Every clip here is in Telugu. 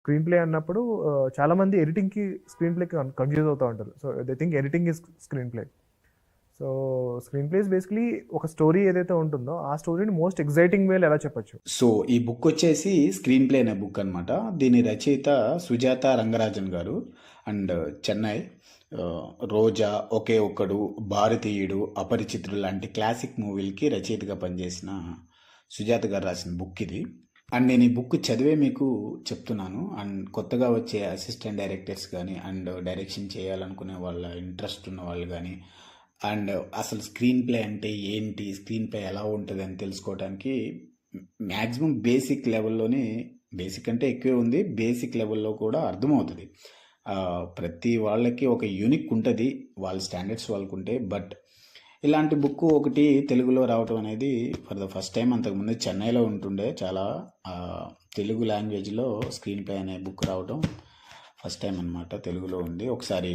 స్క్రీన్ ప్లే అన్నప్పుడు చాలా మంది ఎడిటింగ్కి స్క్రీన్ ప్లేకి కన్ఫ్యూజ్ అవుతూ ఉంటారు. So they think editing is screenplay. So screenplay's basically ఒక స్టోరీ ఏదైతే ఉంటుందో ఆ స్టోరీని మోస్ట్ ఎగ్జైటింగ్ వేలో ఎలా చెప్పొచ్చు? సో ఈ బుక్ వచ్చేసి స్క్రీన్ ప్లే అనే బుక్ అనమాట దీని రచయిత సుజాత రంగరాజన్ గారు అండ్ చెన్నై రోజా ఒకే ఒక్కడు భారతీయుడు అపరిచితుడు లాంటి క్లాసిక్ మూవీలకి రచయితగా పనిచేసిన సుజాత గారు రాసిన బుక్ ఇది. అండ్ నేను ఈ బుక్ చదివే మీకు చెప్తున్నాను. అండ్ కొత్తగా వచ్చే అసిస్టెంట్ డైరెక్టర్స్ కానీ అండ్ డైరెక్షన్ చేయాలనుకునే వాళ్ళ ఇంట్రెస్ట్ ఉన్న వాళ్ళు కానీ అండ్ అసలు స్క్రీన్ ప్లే అంటే ఏంటి స్క్రీన్ ప్లే ఎలా ఉంటుంది అని తెలుసుకోవడానికి మ్యాక్సిమం బేసిక్ లెవెల్లోనే బేసిక్ అంటే ఎక్కువే ఉంది బేసిక్ లెవెల్లో కూడా అర్థమవుతుంది. ప్రతి వాళ్ళకి ఒక యూనిక్ ఉంటుంది వాళ్ళ స్టాండర్డ్స్ వాళ్ళకుంటే బట్ ఇలాంటి బుక్ ఒకటి తెలుగులో రావటం అనేది ఫర్ ద ఫస్ట్ టైం అంతకుముందు చెన్నైలో ఉంటుండే. చాలా తెలుగు లాంగ్వేజ్లో స్క్రీన్ ప్లే అనే బుక్ రావటం ఫస్ట్ టైం అనమాట తెలుగులో ఉంది. ఒకసారి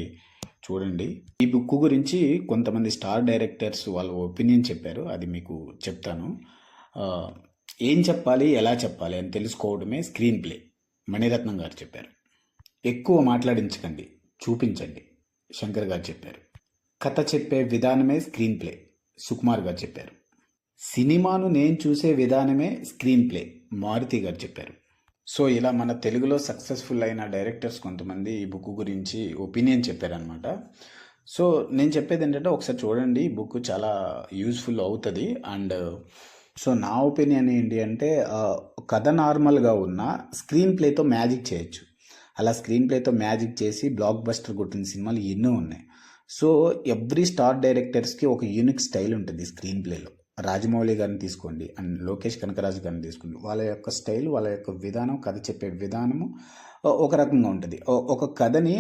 చూడండి. ఈ బుక్ గురించి కొంతమంది స్టార్ డైరెక్టర్స్ వాళ్ళ ఒపీనియన్ చెప్పారు. అది మీకు చెప్తాను. ఏం చెప్పాలి ఎలా చెప్పాలి అని తెలుసుకోవడమే స్క్రీన్ ప్లే మణిరత్నం గారు చెప్పారు. ఎక్కువ మాట్లాడించకండి చూపించండి. శంకర్ గారు చెప్పారు. కథ చెప్పే విధానమే స్క్రీన్ ప్లే. సుకుమార్ గారు చెప్పారు. సినిమాను నేను చూసే విధానమే స్క్రీన్ ప్లే మారుతి గారు చెప్పారు. సో ఇలా మన తెలుగులో సక్సెస్ఫుల్ అయిన డైరెక్టర్స్ కొంతమంది ఈ బుక్ గురించి ఒపీనియన్ చెప్పారనమాట సో నేను చెప్పేది ఏంటంటే ఒకసారి చూడండి ఈ బుక్ చాలా యూస్ఫుల్ అవుతుంది. అండ్ సో నా ఒపీనియన్ ఏంటి అంటే కథ నార్మల్గా ఉన్న స్క్రీన్ ప్లేతో మ్యాజిక్ చేయొచ్చు. అలా స్క్రీన్ ప్లేతో మ్యాజిక్ చేసి బ్లాక్ బస్టర్ కొట్టిన సినిమాలు ఎన్నో ఉన్నాయి. సో ఎవ్రీ స్టార్ డైరెక్టర్స్కి ఒక యూనిక్ స్టైల్ ఉంటుంది స్క్రీన్ ప్లేలో రాజమౌళి గారిని తీసుకోండి అండ్ లోకేష్ కనకరాజు గారిని తీసుకోండి. వాళ్ళ యొక్క స్టైల్ వాళ్ళ యొక్క విధానం కథ చెప్పే విధానము ఒక రకంగా ఉంటుంది. ఒక కథని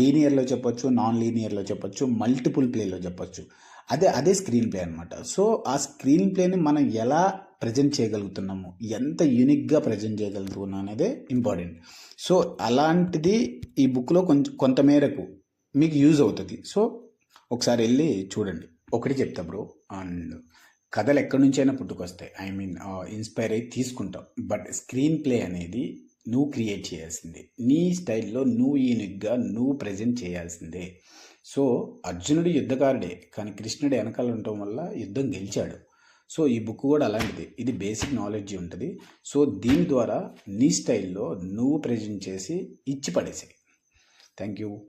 లీనియర్లో చెప్పొచ్చు నాన్ లీనియర్లో చెప్పొచ్చు మల్టిపుల్ ప్లేలో చెప్పొచ్చు. అదే అదే స్క్రీన్ ప్లే అనమాట సో ఆ స్క్రీన్ ప్లేని మనం ఎలా ప్రజెంట్ చేయగలుగుతున్నాము ఎంత యూనిక్గా ప్రజెంట్ చేయగలుగుతున్నాం అనేది ఇంపార్టెంట్. సో అలాంటిది ఈ బుక్లో కొంచెం కొంతమేరకు మీకు యూజ్ అవుతుంది. సో ఒకసారి వెళ్ళి చూడండి. ఒకటి చెప్తా బ్రో అండ్ కథలు ఎక్కడి నుంచైనా పుట్టుకొస్తాయి. ఐ మీన్ ఇన్స్పైర్ అయ్యి తీసుకుంటాం. బట్ స్క్రీన్ ప్లే అనేది నువ్వు క్రియేట్ చేయాల్సిందే. నీ స్టైల్లో నువ్వు యూనిక్గా నువ్వు ప్రజెంట్ చేయాల్సిందే. సో అర్జునుడు యుద్ధకారుడే. కానీ కృష్ణుడు వెనకాల ఉండటం వల్ల యుద్ధం గెలిచాడు. సో ఈ బుక్ కూడా అలాంటిది. ఇది బేసిక్ నాలెడ్జ్ ఉంటుంది. సో దీని ద్వారా నీ స్టైల్లో నువ్వు ప్రజెంట్ చేసి ఇచ్చి పడేసాయి థ్యాంక్ యూ